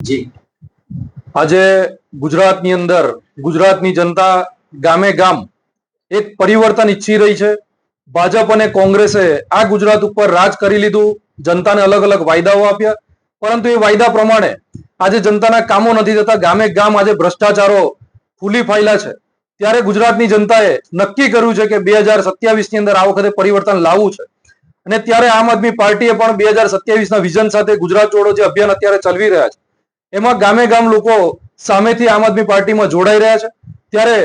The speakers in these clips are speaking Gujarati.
જી. આજે ગુજરાતની અંદર ગુજરાતની જનતા ગામે ગામ એક પરિવર્તન ઈચ્છી રહી છે. ભાજપ અને કોંગ્રેસે આ ગુજરાત ઉપર રાજ કરી લીધું. જનતાને અલગ અલગ વાયદાઓ આપ્યા. પરંતુ એ વાયદા પ્રમાણે આજે જનતાના કામો નથી થતા. ગામે ગામ આજે ભ્રષ્ટાચારો ફૂલી ફાયલા છે. ત્યારે ગુજરાતની જનતાએ નક્કી કર્યું છે કે બે હજાર સત્યાવીસની અંદર આ વખતે પરિવર્તન લાવવું છે. અને ત્યારે આમ આદમી પાર્ટીએ પણ બે હજાર સત્યાવીસ ના વિઝન સાથે ગુજરાત જોડો જે અભિયાન અત્યારે ચલાવી રહ્યા છે એમાં ગામે ગામ લોકો સામેથી આમ આદમી પાર્ટીમાં જોડાઈ રહ્યા છે. ત્યારે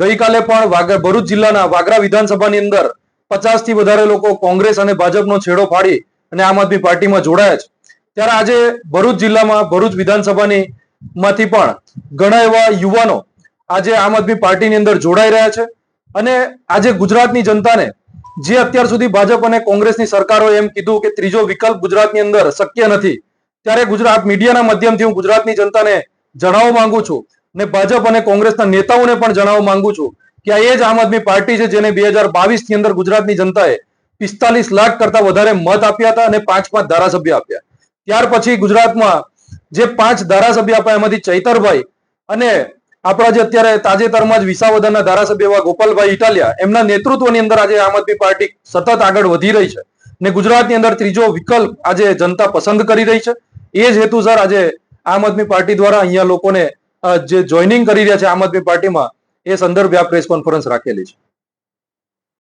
ગઈકાલે પણ ભરૂચ જિલ્લાના વાગરા વિધાનસભાની અંદર પચાસથી વધારે લોકો કોંગ્રેસ અને ભાજપનો છેડો ફાડી અને આમ આદમી પાર્ટીમાં જોડાયા છે. ત્યારે આજે ભરૂચ જિલ્લામાં, ભરૂચ વિધાનસભાની માંથી પણ ઘણા એવા યુવાનો આજે આમ આદમી પાર્ટીની અંદર જોડાઈ રહ્યા છે. અને આજે ગુજરાતની જનતાને જે અત્યાર સુધી ભાજપ અને કોંગ્રેસની સરકારોએ એમ કીધું કે ત્રીજો વિકલ્પ ગુજરાતની અંદર શક્ય નથી ત્યારે ગુજરાત મીડિયાના માધ્યમથી હું ગુજરાતની જનતાને જણાવવા માંગુ છું ને ભાજપ અને કોંગ્રેસના નેતાઓને પણ જણાવવા માંગુ છું કે આ એ જ આમ આદમી પાર્ટી છે જેને બે હજાર બાવીસની અંદર ગુજરાતની જનતાએ પિસ્તાલીસ લાખ કરતા વધારે મત આપ્યા હતા અને પાંચ પાંચ ધારાસભ્ય આપ્યા. ત્યાર પછી ગુજરાતમાં જે પાંચ ધારાસભ્ય આપ્યા એમાંથી ચૈતરભાઈ અને આપણા જે અત્યારે તાજેતરમાં જ વિસાવદરના ધારાસભ્ય એવા ગોપાલભાઈ ઇટાલિયા એમના નેતૃત્વની અંદર આજે આમ આદમી પાર્ટી સતત આગળ વધી રહી છે ને ગુજરાતની અંદર ત્રીજો વિકલ્પ આજે જનતા પસંદ કરી રહી છે. એ જ હેતુસર આજે આમ આદમી પાર્ટી દ્વારા અહીંયા લોકોને જે જોઈનિંગ કરી રહ્યા છે આમ આદમી પાર્ટીમાં, એ સંદર્ભે આ પ્રેસ કોન્ફરન્સ રાખેલી છે.